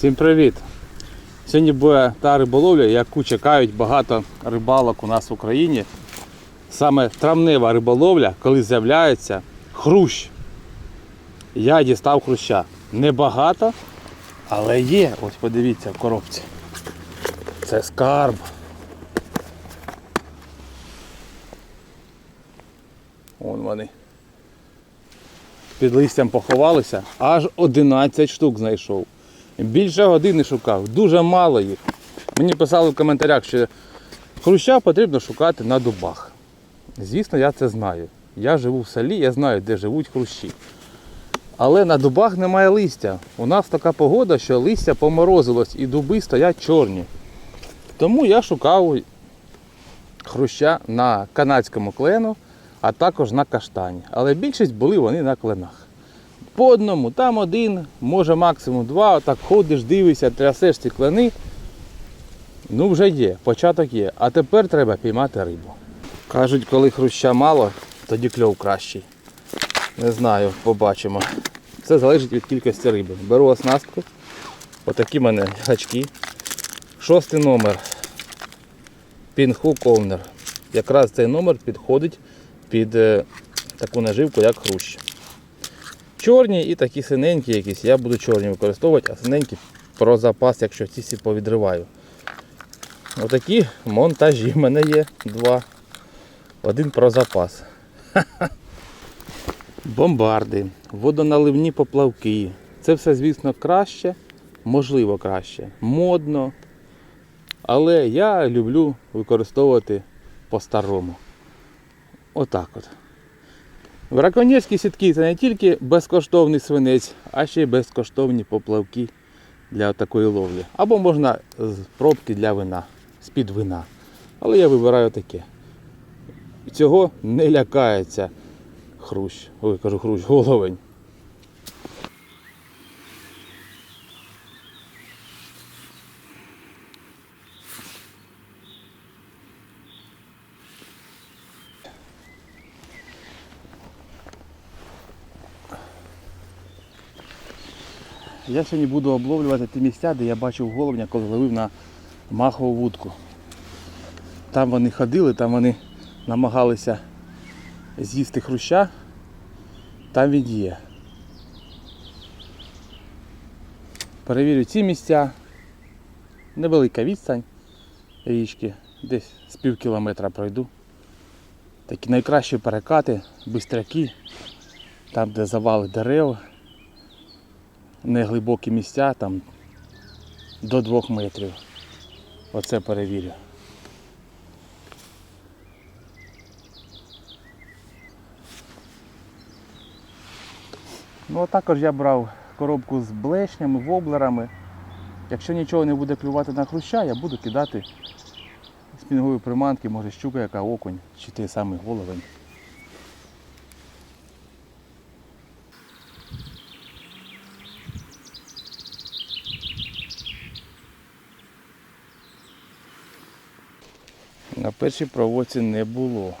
Всім привіт! Сьогодні буде та риболовля, яку чекають багато рибалок у нас в Україні. Саме травнева риболовля, коли з'являється хрущ. Я дістав хруща. Небагато, але є. Ось подивіться в коробці. Це скарб. Вон вони. Під листям поховалися, аж 11 штук знайшов. Більше години шукав, дуже мало їх. Мені писали в коментарях, що хруща потрібно шукати на дубах. Звісно, я це знаю. Я живу в селі, я знаю, де живуть хрущі. Але на дубах немає листя. У нас така погода, що листя поморозилось і дуби стоять чорні. Тому я шукав хруща на канадському клену, а також на каштані. Але більшість були вони на кленах. По одному, там один, може максимум два, отак ходиш, дивишся, трясеш ці клени. Ну вже є, початок є. А тепер треба піймати рибу. Кажуть, коли хруща мало, тоді кльов кращий. Не знаю, побачимо. Це залежить від кількості риби. Беру оснастку. Отакі в мене гачки. Шостий номер. Пінху ковнер. Якраз цей номер підходить під е, таку наживку, як хрущ. Чорні і такі синенькі якісь. Я буду чорні використовувати, а синенькі про запас, якщо ці всі повідриваю. Отакі монтажі в мене є два. Один про запас. Бомбарди, водоналивні поплавки. Це все, звісно, краще, можливо краще, модно. Але я люблю використовувати по-старому. Отак от. Браконьєрські сітки це не тільки безкоштовний свинець, а ще й безкоштовні поплавки для такої ловлі. Або можна з пробки для вина, з-під вина. Але я вибираю таке. Цього не лякається хрущ. Ой, кажу хрущ, головень. Я сьогодні буду обловлювати ті місця, де я бачив головня, коли ловив на махову вудку. Там вони ходили, там вони намагалися з'їсти хруща, там він є. Перевірю ці місця. Невелика відстань річки, десь з пів кілометра пройду. Такі найкращі перекати, бистряки, там де завали дерев, неглибокі місця, там до двох метрів. Оце перевірю. Ну а також я брав коробку з блешнями, воблерами. Якщо нічого не буде клювати на хруща, я буду кидати спінгові приманки, може щука, яка окунь, чи той самий головень. Першій проводці не було.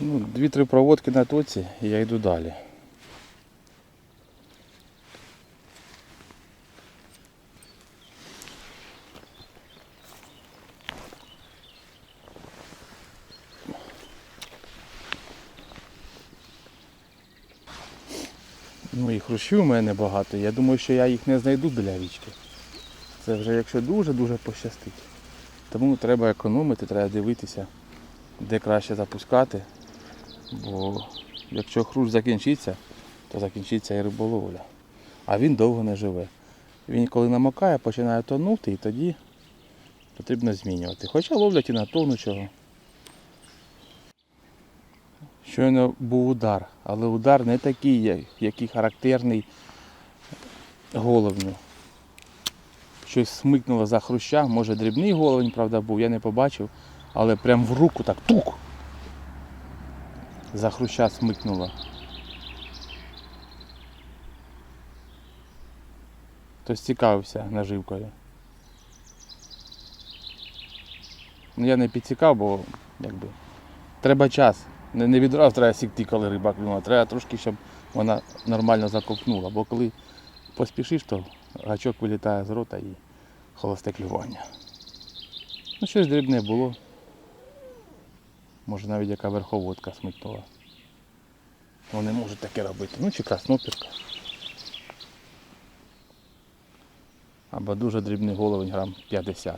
Ну, Дві-три проводки на тоці і я йду далі. Ну і хрущів у мене багато. Я думаю, що я їх не знайду біля річки. Це вже якщо дуже-дуже пощастить. Тому треба економити, треба дивитися, де краще запускати. Бо якщо хрущ закінчиться, то закінчиться і риболовля. А він довго не живе. Він коли намокає, починає тонути і тоді потрібно змінювати. Хоча ловлять і на тонучого. Щойно був удар, але удар не такий, який характерний головню. Щось смикнуло за хруща, може дрібний головень, правда, був, я не побачив, але прям в руку так тук. За хруща смикнуло. Хтось цікавився наживкою. Ну я не підцікав, бо якби треба час. Не, не відразу треба сікти, коли риба клюнула. Треба трошки, щоб вона нормально заковтнула, бо коли поспішиш, то гачок вилітає з рота і холосте клювання. Ну, щось дрібне було. Може навіть яка верховодка смикнула. Вони можуть таке робити. Ну чи краснопірка. Або дуже дрібний головень грам 50.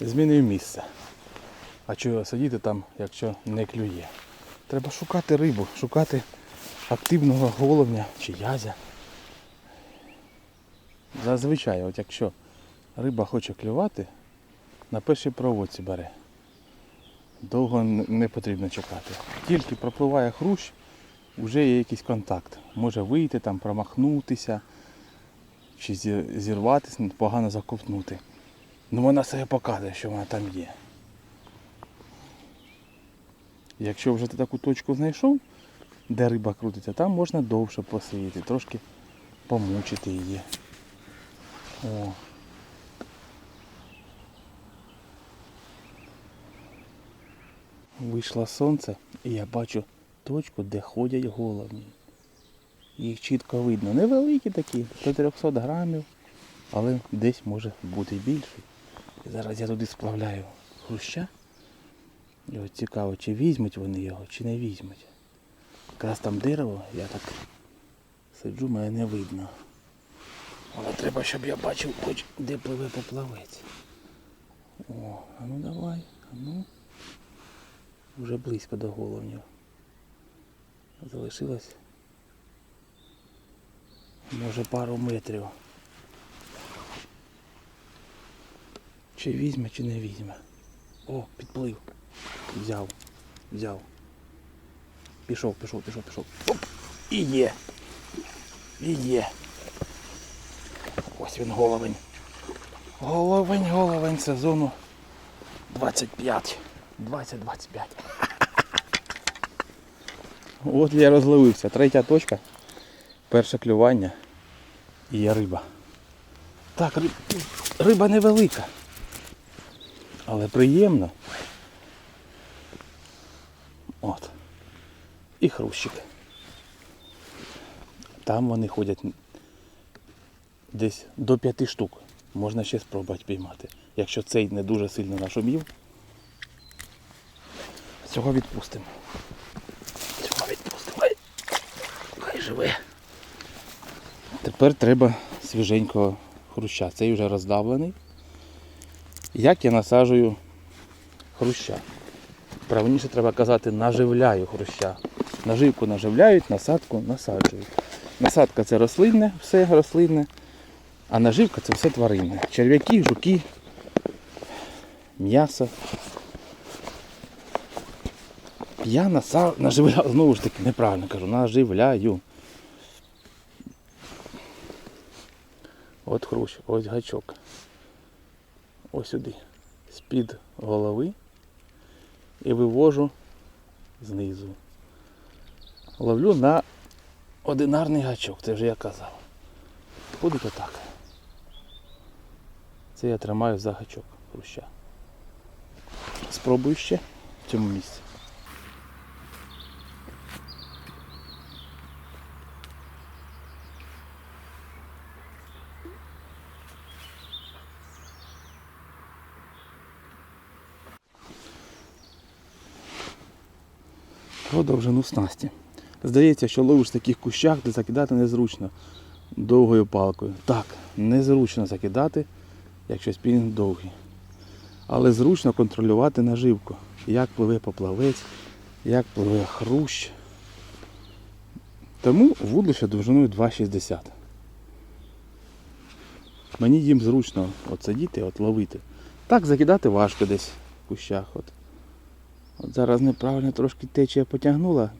Змінив місце. А чого сидіти там, якщо не клює? Треба шукати рибу, шукати активного головня чи язя. Зазвичай, от якщо риба хоче клювати, на першій проводці бере. Довго не потрібно чекати. Тільки пропливає хрущ, вже є якийсь контакт. Може вийти там, промахнутися, чи зірватися, погано заковтнути. Ну вона себе показує, що вона там є. Якщо вже ти таку точку знайшов, де риба крутиться, там можна довше посидіти, трошки помучити її. О. Вийшло сонце і я бачу точку, де ходять головні. Їх чітко видно. Невеликі такі, до 300 грамів, але десь може бути більший. І зараз я туди сплавляю хруща. І от цікаво, чи візьмуть вони його, чи не візьмуть. Якраз там дерево, я так сиджу, мене не видно. Але треба, щоб я бачив, хоч де пливе поплавець. О, а ну давай, а ну. Вже близько до головню. Залишилось. Може пару метрів. Чи візьме, чи не візьме. О, підплив. Взяв. Взяв. Пішов, пішов, пішов, пішов. Оп! І є. І є. Ось він головень. Головень, головень сезону 25. 20-25. От я розловився. Третя точка. Перше клювання. І є риба. Так, риб... риба невелика. Але приємно. От. І хрущик. Там вони ходять десь до п'яти штук. Можна ще спробувати піймати. Якщо цей не дуже сильно нашумів, цього відпустимо. Цього відпустимо. Хай, хай живе. Тепер треба свіженького хруща. Цей вже роздавлений. Як я насаджую хруща? Правильніше треба казати, наживляю хруща. Наживку наживляють, насадку насаджують. Насадка це рослинне, все рослинне, а наживка це все тваринне. Черв'яки, жуки, м'ясо. Я наса... наживляю, знову ж таки, неправильно кажу, наживляю. От хрущ, ось гачок. Ось сюди. З-під голови і вивожу знизу. Ловлю на одинарний гачок, це вже я казав. Буде так. Це я тримаю за гачок хруща. Спробую ще в цьому місці. Про довжину снасті. Здається, що ловиш в таких кущах, де закидати незручно довгою палкою. Так, незручно закидати, якщо спінінг довгий. Але зручно контролювати наживку. Як пливе поплавець, як пливе хрущ. Тому вудлище довжиною 2,60. Мені їм зручно от сидіти, от ловити. Так закидати важко десь в кущах. От. От зараз неправильно трошки течія потягнула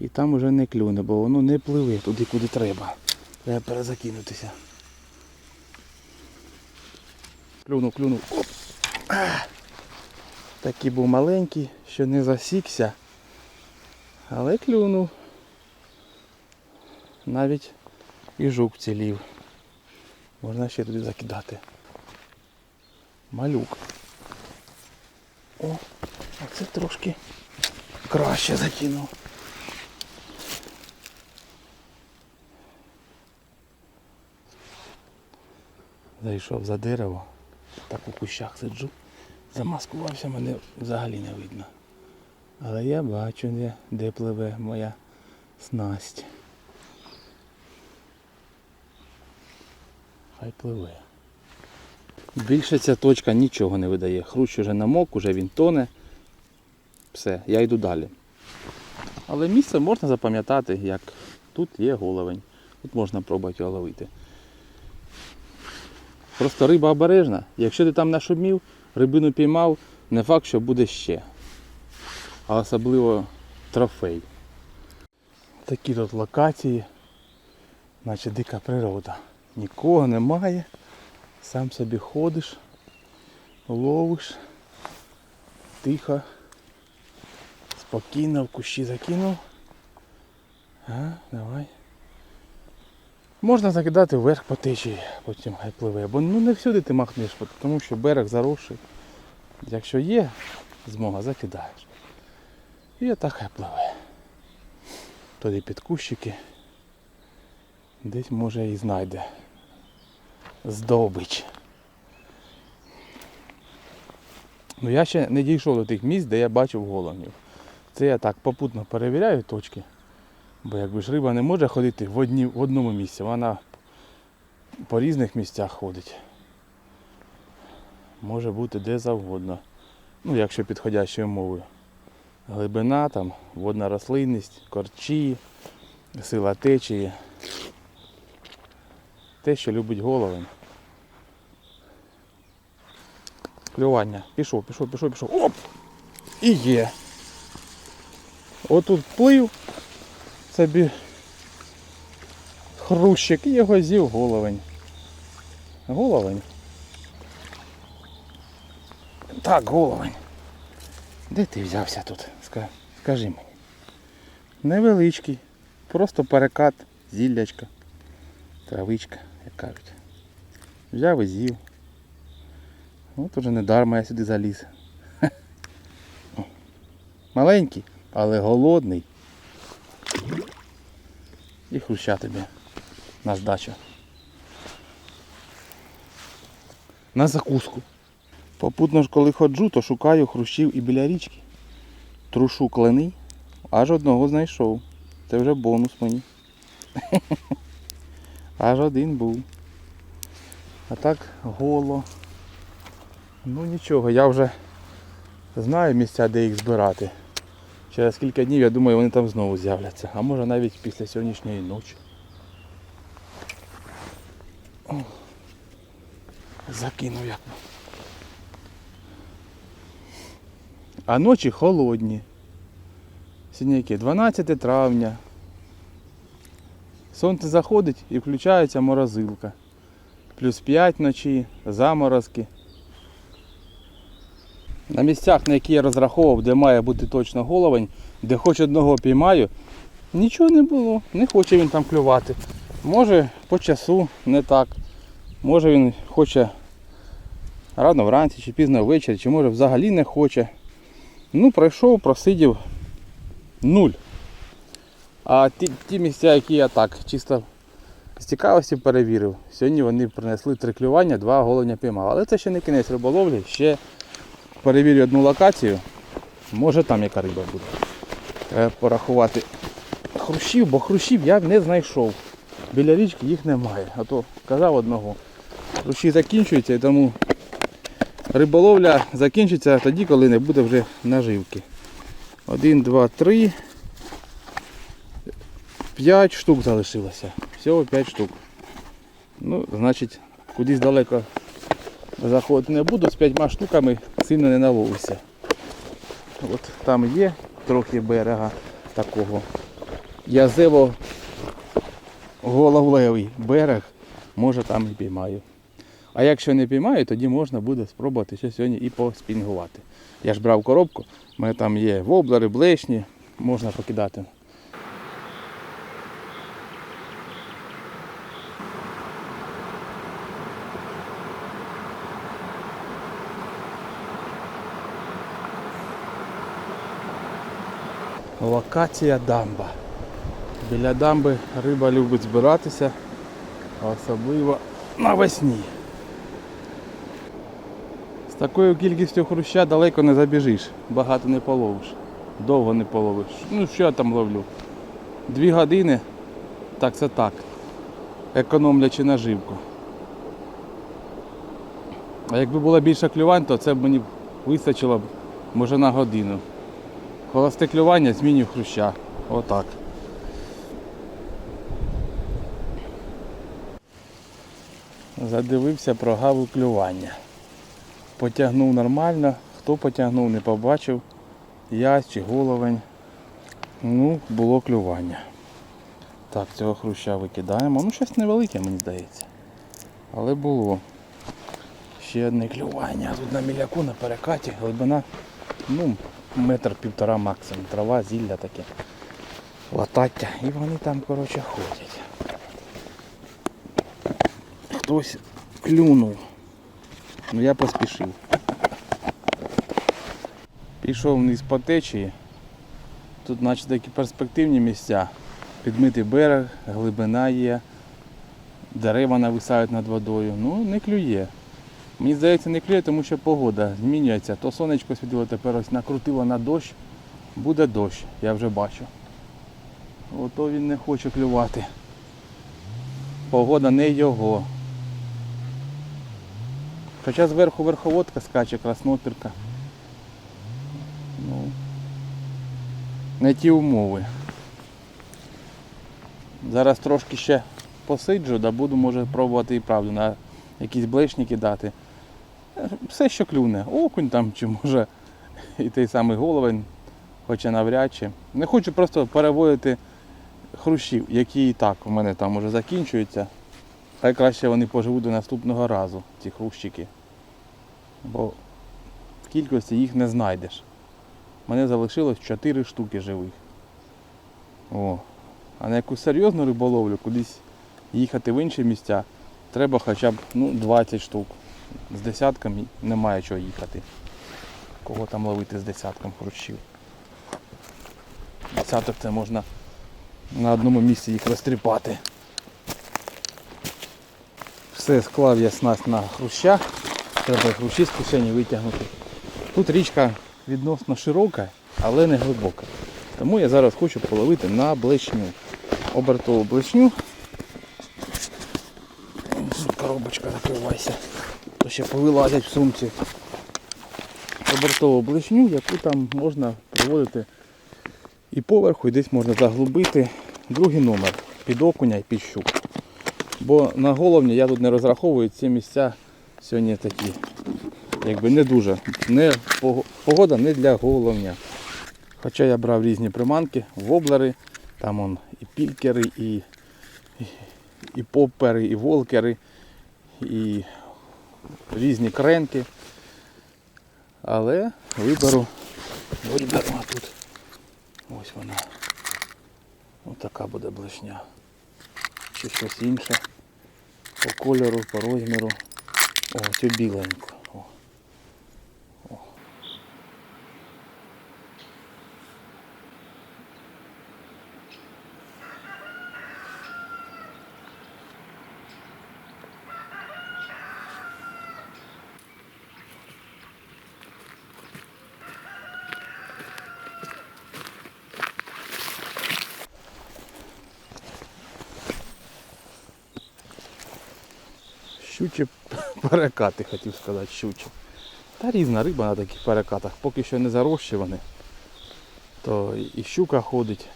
і там уже не клюне, бо воно не пливе туди, куди треба. Треба перезакинутися. Клюнув, клюнув. Оп! Такий був маленький, що не засікся. Але клюнув. Навіть і жук цілів. Можна ще туди закидати. Малюк. О, а це трошки краще закинув. Зайшов за дерево так у кущах сиджу. Замаскувався, мене взагалі не видно. Але я бачу, де, де пливе моя снасть. Хай пливе. Більше ця точка нічого не видає. Хрущ уже намок, уже він тоне. Все, я йду далі. Але місце можна запам'ятати, як тут є головень. Тут можна пробувати його ловити. Просто риба обережна. Якщо ти там нашумів, рибину піймав, не факт, що буде ще. А особливо трофей. Такі тут локації, наче дика природа. Нікого немає. Сам собі ходиш, ловиш, тихо, спокійно в кущі закинув. А, давай. Можна закидати вверх по течії, потім хай пливе. Бо ну не всюди ти махнеш, тому що берег заросший. Якщо є змога, закидаєш. І отак хай пливе. Туди під кущики. Десь може і знайде здобич. Ну я ще не дійшов до тих місць, де я бачив головнів. Це я так попутно перевіряю точки. Бо якби ж риба не може ходити в, одні, в одному місці, вона по різних місцях ходить. Може бути де завгодно. Ну, якщо підходящою мовою. Глибина, там, водна рослинність, корчі, сила течії. Те, що любить головень. Клювання. Пішов, пішов, пішов, пішов. Оп! І є. Отут плив собі хрущик і його з'їв головень. Головень. Так, головень. Де ти взявся тут? Скажи мені. Невеличкий. Просто перекат, зіллячка, травичка, як кажуть. Взяв і з'їв. От уже недарма я сюди заліз. Маленький, але голодний. І хруща тобі на здачу. На закуску. Попутно ж коли ходжу, то шукаю хрущів і біля річки. Трушу клини, аж одного знайшов. Це вже бонус мені. Аж один був. А так голо. Ну нічого, я вже знаю місця, де їх збирати. Через кілька днів, я думаю, вони там знову з'являться. А може навіть після сьогоднішньої ночі. О, закинув як. А ночі холодні. Сьогодні яке? 12 травня. Сонце заходить і включається морозилка. Плюс 5 вночі, заморозки. На місцях, на які я розраховував, де має бути точно головень, де хоч одного піймаю, нічого не було. Не хоче він там клювати. Може по часу не так. Може він хоче рано вранці чи пізно ввечері, чи може взагалі не хоче. Ну, пройшов, просидів нуль. А ті, ті місця, які я так чисто з цікавості перевірив, сьогодні вони принесли три клювання, два головня піймав. Але це ще не кінець риболовлі, ще перевірю одну локацію. Може там яка риба буде. Треба порахувати хрущів, бо хрущів я не знайшов. Біля річки їх немає. А то казав одного. Хрущі закінчуються і тому риболовля закінчиться тоді, коли не буде вже наживки. Один, два, три. П'ять штук залишилося. Всього 5 штук. Ну, значить, кудись далеко заходити не буду, з п'ятьма штуками сильно не наловився. От там є трохи берега такого. Язево головлевий берег, може там і піймаю. А якщо не піймаю, тоді можна буде спробувати ще сьогодні і поспінгувати. Я ж брав коробку, у мене там є воблери, блешні, можна покидати. Локація дамба. Біля дамби риба любить збиратися, особливо навесні. З такою кількістю хруща далеко не забіжиш, багато не половиш, довго не половиш. Ну що я там ловлю? Дві години, так це так, економлячи наживку. А якби було більше клювань, то це б мені вистачило б може на годину. Холосте клювання змінюю хруща. Отак. Задивився про гаву клювання. Потягнув нормально, хто потягнув, не побачив. Я чи головень. Ну, було клювання. Так, цього хруща викидаємо. Ну, щось невелике, мені здається. Але було. Ще одне клювання. Тут на міляку, на перекаті, глибина, ну, метр півтора максимум. Трава, зілля таке. Латаття. І вони там, коротше, ходять. Хтось клюнув. Ну я поспішив. Пішов вниз по течії. Тут наче такі перспективні місця. Підмитий берег, глибина є, дерева нависають над водою. Ну, не клює. Мені здається, не клює, тому що погода змінюється. То сонечко світило, тепер ось накрутило на дощ. Буде дощ, я вже бачу. Ото він не хоче клювати. Погода не його. Хоча зверху верховодка скаче, краснопірка. Ну, не ті умови. Зараз трошки ще посиджу, да буду може пробувати і правду на якісь блешники дати. Все, що клюне, окунь там чи може і той самий головень, хоча навряд чи. Не хочу просто переводити хрущів, які і так у мене там уже закінчуються. Хай краще вони поживуть до наступного разу, ці хрущики. Бо в кількості їх не знайдеш. Мене залишилось 4 штуки живих. О. А на якусь серйозну риболовлю, кудись їхати в інші місця, треба хоча б ну, 20 штук. З десятком немає чого їхати. Кого там ловити з десятком хрущів. Десяток це можна на одному місці їх розтріпати. Все, склав я снасть на хрущах. Треба хрущі з кишені витягнути. Тут річка відносно широка, але не глибока. Тому я зараз хочу половити на блешню. Обертову блешню. Коробочка закривайся. То ще повилазять в сумці. Обертову блешню, яку там можна проводити і поверху, і десь можна заглубити. Другий номер під окуня і під щук. Бо на головні я тут не розраховую, ці місця сьогодні такі. Якби не дуже. Не, погода не для головня. Хоча я брав різні приманки, воблери, там он і пількери, і, і, і поппери, і волкери, і різні кренки. Але виберу, виберу тут. Ось вона. Ось така буде блешня. Чи щось інше. По кольору, по розміру. Ось цю біленьку. О. О. Щучі перекати, хотів сказати, щучі. Та різна риба на таких перекатах. Поки що не зарощувані. То і щука ходить,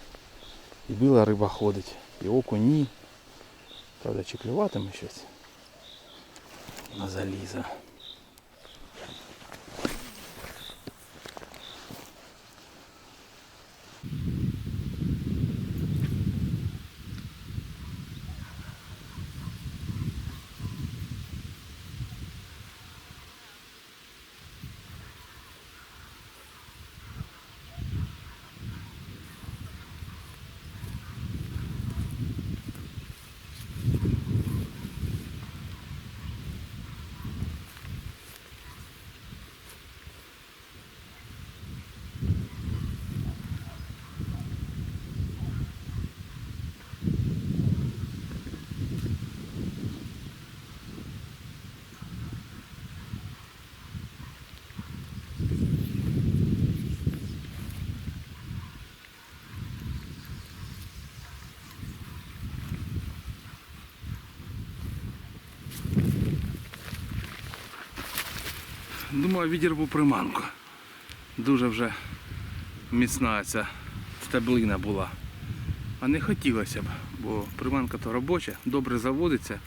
і біла риба ходить, і окуні. ні. Правда, чи клюватиме щось на заліза. Думаю, відірву приманку. Дуже вже міцна ця стеблина була. А не хотілося б, бо приманка то робоча, добре заводиться,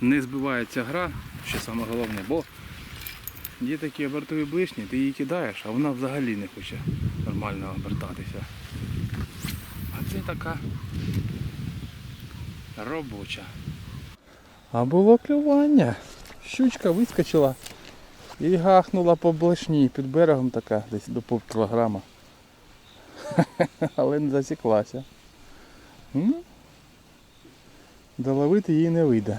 не збивається гра, що саме головне, бо є такі обертові блишні, ти її кидаєш, а вона взагалі не хоче нормально обертатися. А це така робоча. А було клювання. Щучка вискочила і гахнула по блешні під берегом така, десь до пів кілограма. Але не засіклася. Доловити її не вийде.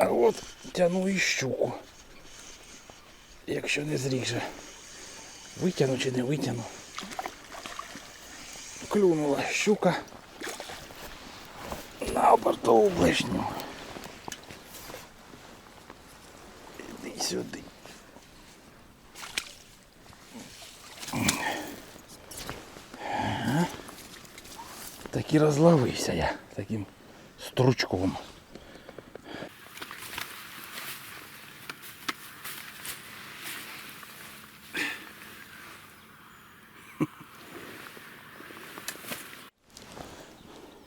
А от тяну і щуку. Якщо не зріже. Витягну чи не витягну. Клюнула щука на обертову блешню. Іди сюди. Ага. Так і розловився я таким стручком.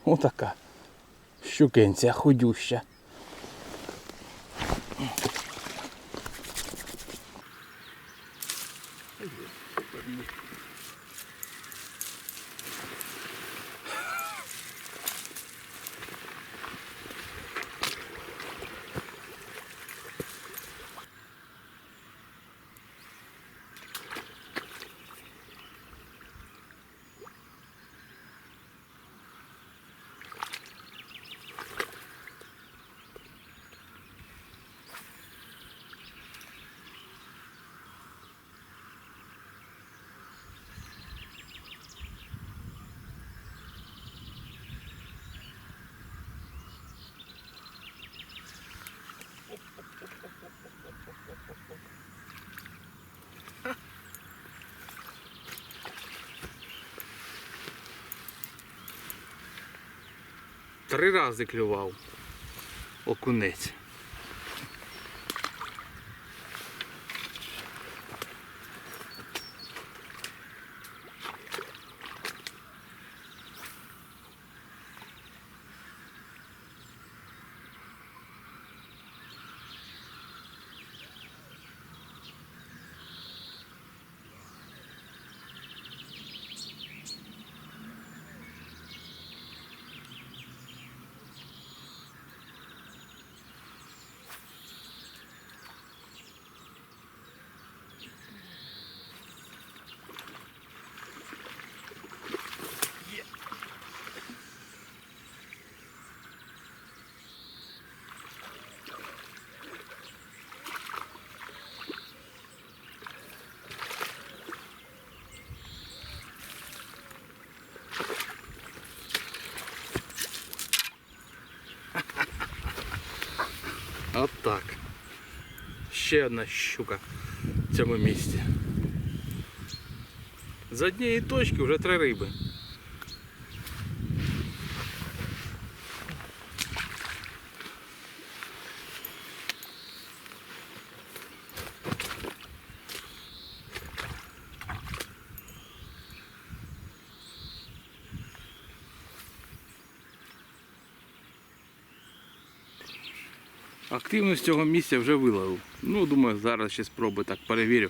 Отака щукенця худюща. Три рази клював окунець. От так. Ще одна щука в цьому місці. З однієї точки вже три риби. Активність цього місця вже виловив. Ну, думаю, зараз ще спробую так перевірю.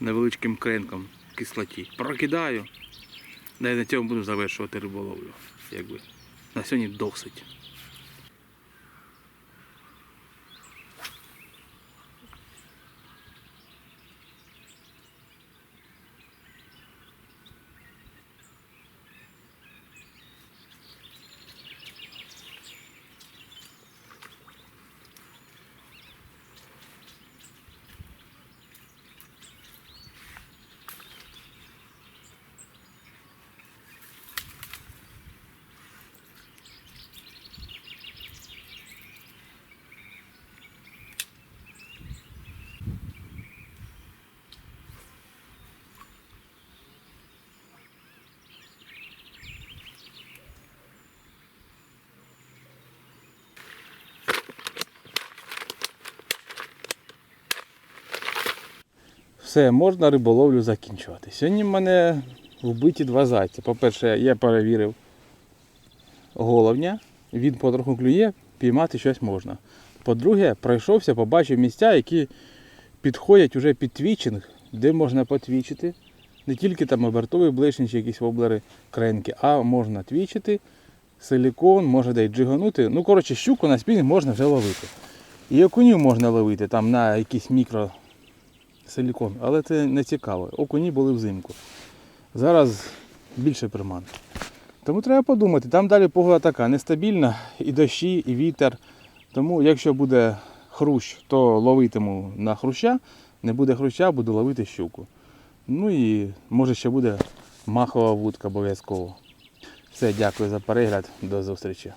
невеличким кренком кислоті. Прокидаю. Да і на цьому буду завершувати риболовлю. Якби. На сьогодні досить. Все, можна риболовлю закінчувати. Сьогодні в мене вбиті два зайця. По-перше, я перевірив головня, він потроху клює, піймати щось можна. По-друге, пройшовся, побачив місця, які підходять уже під твічинг, де можна потвічити. Не тільки там обертові блешні чи якісь воблери кренки, а можна твічити, силікон, може де й джиганути. Ну, коротше, щуку на спінінг можна вже ловити. І окунів можна ловити там на якісь мікро силікон, але це не цікаво. Окуні були взимку. Зараз більше приман. Тому треба подумати, там далі погода така нестабільна, і дощі, і вітер. Тому якщо буде хрущ, то ловитиму на хруща, не буде хруща, буду ловити щуку. Ну і може ще буде махова вудка обов'язково. Все, дякую за перегляд, до зустрічі.